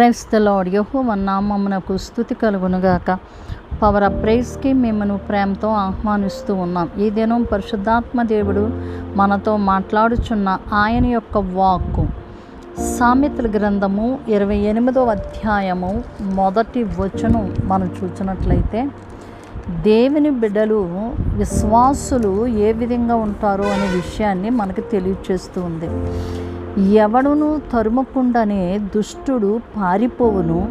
క్రైస్తలాడ్ యహోవ నామమునకు స్థుతి కలుగునుగాక. పవర్ ఆఫ్ ప్రైజ్కి మిమ్మల్ని ప్రేమతో ఆహ్వానిస్తూ ఉన్నాం. ఈ దినం పరిశుద్ధాత్మ దేవుడు మనతో మాట్లాడుచున్న ఆయన యొక్క వాక్కు. సామెతల గ్రంథము ఇరవై ఎనిమిదో అధ్యాయము మొదటి వచనం మనం చూసినట్లయితే దేవుని బిడ్డలు విశ్వాసులు ఏ విధంగా ఉంటారో అనే విషయాన్ని మనకు తెలియచేస్తూ ఉంది. ఎవడును తరుమకుండానే దుష్టుడు పారిపోవును.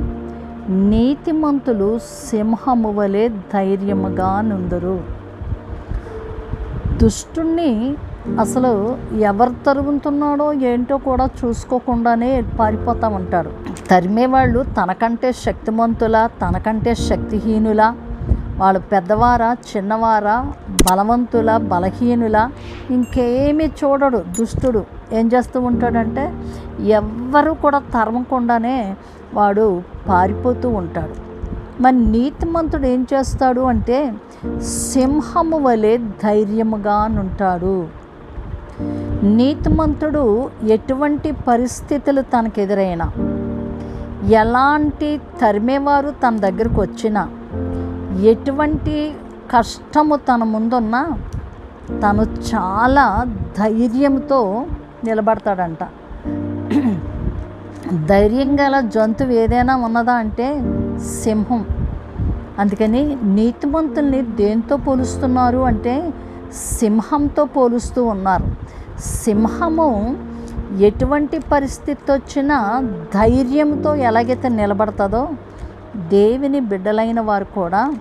నీతిమంతులు సింహము వలె ధైర్యముగా నుందరు. దుష్టుణ్ణి అసలు ఎవరు తరుగుతున్నాడో ఏంటో కూడా చూసుకోకుండానే పారిపోతూ ఉంటారు. తరిమేవాళ్ళు తనకంటే శక్తిమంతుల తనకంటే శక్తిహీనుల వాళ్ళు పెద్దవారా చిన్నవారా బలవంతుల బలహీనుల ఇంకేమీ చూడడు దుష్టుడు. ఏం చేస్తూ ఉంటాడంటే ఎవ్వరు కూడా తరమకుండానే వాడు పారిపోతూ ఉంటాడు. మరి నీతిమంతుడు ఏం చేస్తాడు అంటే సింహము వలె ధైర్యముగా ఉంటాడు నీతిమంతుడు ఎటువంటి పరిస్థితులు తనకు ఎదురైనా ఎలాంటి తరిమేవారు తన దగ్గరకు వచ్చినా ఎటువంటి కష్టము తన ముందున్నా తను చాలా ధైర్యంతో నిలబడతాడంట. ధైర్యం గల జంతువు ఏదైనా ఉన్నదా అంటే సింహం. అందుకని నీతిమంతుల్ని దేంతో పోలుస్తున్నారు అంటే సింహంతో పోలుస్తూ ఉన్నారు. సింహము ఎటువంటి పరిస్థితి వచ్చినా ధైర్యంతో ఎలాగైతే నిలబడతాదో దేవుని బిడ్డలైన వారు కూడా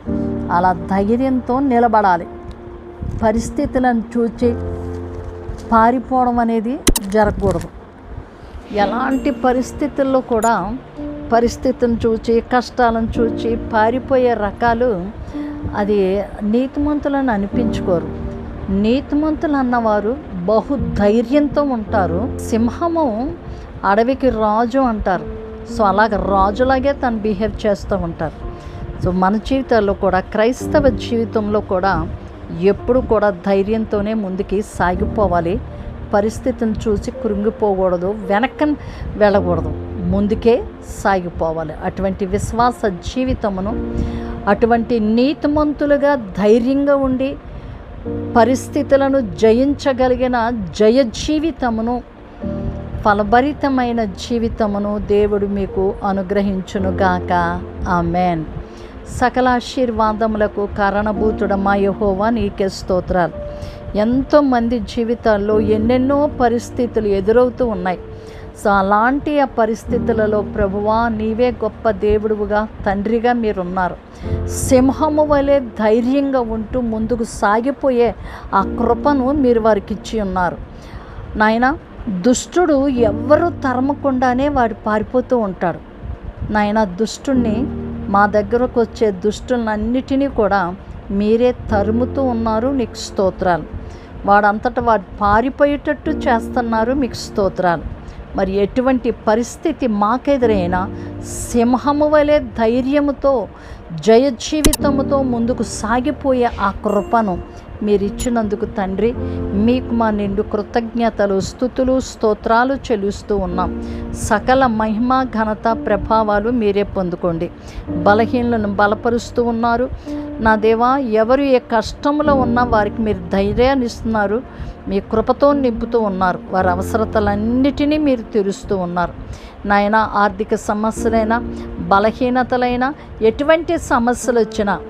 అలా ధైర్యంతో నిలబడాలి. పరిస్థితులను చూచి పారిపోవడం అనేది జరగకూడదు. ఎలాంటి పరిస్థితుల్లో కూడా పరిస్థితిని చూచి కష్టాలను చూచి పారిపోయే రకాలు అది నీతిమంతులను అనిపించుకోరు. నీతిమంతులు అన్నవారు బహు ధైర్యంతో ఉంటారు. సింహము అడవికి రాజు అంటారు. సో అలాగ రాజులాగే తను బిహేవ్ చేస్తూ ఉంటారు. సో మన జీవితాల్లో కూడా క్రైస్తవ జీవితంలో కూడా ఎప్పుడు కూడా ధైర్యంతోనే ముందుకి సాగిపోవాలి. పరిస్థితిని చూసి కృంగిపోకూడదు వెనక్కి వెళ్ళకూడదు. ముందుకే సాగిపోవాలి. అటువంటి విశ్వాస జీవితమును అటువంటి నీతిమంతులుగా ధైర్యంగా ఉండి పరిస్థితులను జయించగలిగిన జయ జీవితమును ఫలభరితమైన జీవితమును దేవుడు మీకు అనుగ్రహించునుగాక. ఆమెన్. సకల ఆశీర్వాదములకు కారణభూతుడమా యహోవా నీకే స్తోత్రాలు. ఎంతోమంది జీవితాల్లో ఎన్నెన్నో పరిస్థితులు ఎదురవుతూ ఉన్నాయి. సో అలాంటి ఆ పరిస్థితులలో ప్రభువా నీవే గొప్ప దేవుడుగా తండ్రిగా మీరున్నారు. సింహము వలె ధైర్యంగా ఉంటూ ముందుకు సాగిపోయే ఆ కృపను మీరు వారికి ఇచ్చి ఉన్నారు. నాయన దుష్టుడు ఎవ్వరూ తరమకుండానే వాడు పారిపోతూ ఉంటాడు. నాయన దుష్టుణ్ణి మా దగ్గరకు వచ్చే దుష్టులన్నిటినీ కూడా మీరే తరుముతూ ఉన్నారు నీకు స్తోత్రాలు. వాడంతటా వాడు పారిపోయేటట్టు చేస్తున్నారు మీకు స్తోత్రాలు. మరి ఎటువంటి పరిస్థితి మాకెదురైనా సింహము వలె ధైర్యముతో జయ జీవితముతో ముందుకు సాగిపోయే ఆ కృపను మీరు ఇచ్చినందుకు తండ్రి మీకు మా నిండు కృతజ్ఞతలు స్థుతులు స్తోత్రాలు చెల్లిస్తూ ఉన్నాం. సకల మహిమ ఘనత ప్రభావాలు మీరే పొందుకోండి. బలహీనలను బలపరుస్తూ ఉన్నారు. నా దేవా ఎవరు ఏ కష్టంలో ఉన్నా వారికి మీరు ధైర్యాన్ని ఇస్తున్నారు మీ కృపతో నింపుతూ ఉన్నారు. వారి అవసరతలన్నిటినీ మీరు తీరుస్తూ ఉన్నారు. నాయన ఆర్థిక సమస్యలైనా బలహీనతలైనా ఎటువంటి సమస్యలు వచ్చినా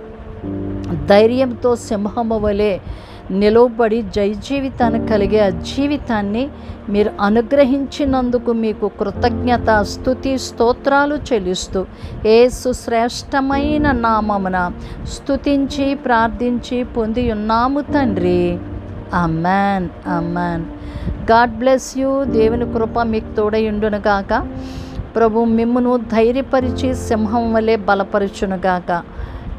ధైర్యంతో సింహము వలె నిలవబడి జై జీవితాన్ని కలిగే ఆ జీవితాన్ని మీరు అనుగ్రహించినందుకు మీకు కృతజ్ఞత స్థుతి స్తోత్రాలు చెల్లిస్తూ ఏ సుశ్రేష్టమైన నామమున స్థుతించి ప్రార్థించి పొంది ఉన్నాము తండ్రి. Amen amen God bless you. దేవుని కృప మీకు తోడై ఉండునుగాక ప్రభు మిమ్మును ధైర్యపరిచి సింహం వలె బలపరచునుగాక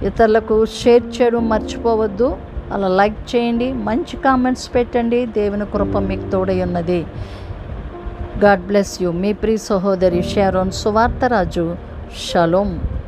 ఇతరులకు షేర్ చేయడం మర్చిపోవద్దు. అలా లైక్ చేయండి మంచి కామెంట్స్ పెట్టండి. దేవుని కృప మీకు తోడై ఉన్నది. God bless you. మీ ప్రియ సహోదరి షారోన్ సువార్తరాజు. షలోం.